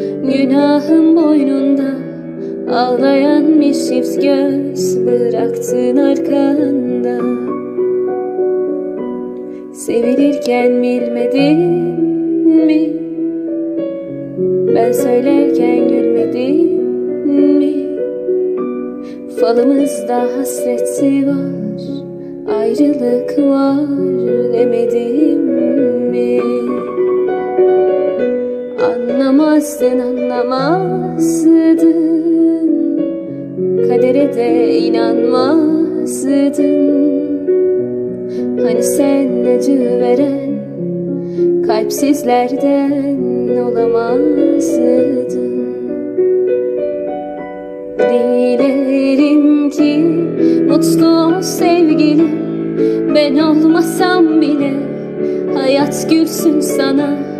Günahım boynunda ağlayan çift göz Bıraktın arkanda Sevilirken bilmedin mi? Ben söylerken gülmedin mi? Falımızda hasreti var Ayrılık var demedim mi? Anlamazdın anlamazdın Kadere de inanmazdın Hani sen acı veren Kalpsizlerden olamazdın. Dilerim ki mutlu ol sevgilim Ben olmasam bile hayat gülsün sana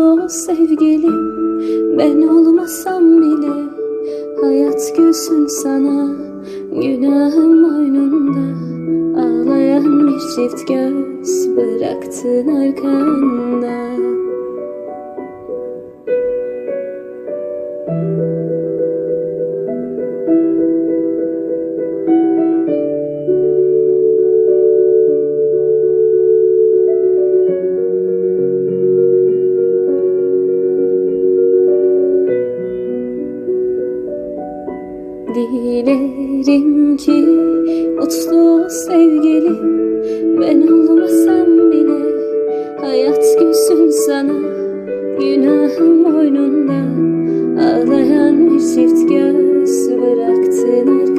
ol sevgilim Ben olmasam bile hayat gülsün sana. Günahım boynunda ağlayan bir çift göz Bıraktın arkanda Dilerim ki mutlu sevgilim Ben olmasam bile hayat gülsün sana. Günahım boynunda ağlayan bir çift göz bıraktın her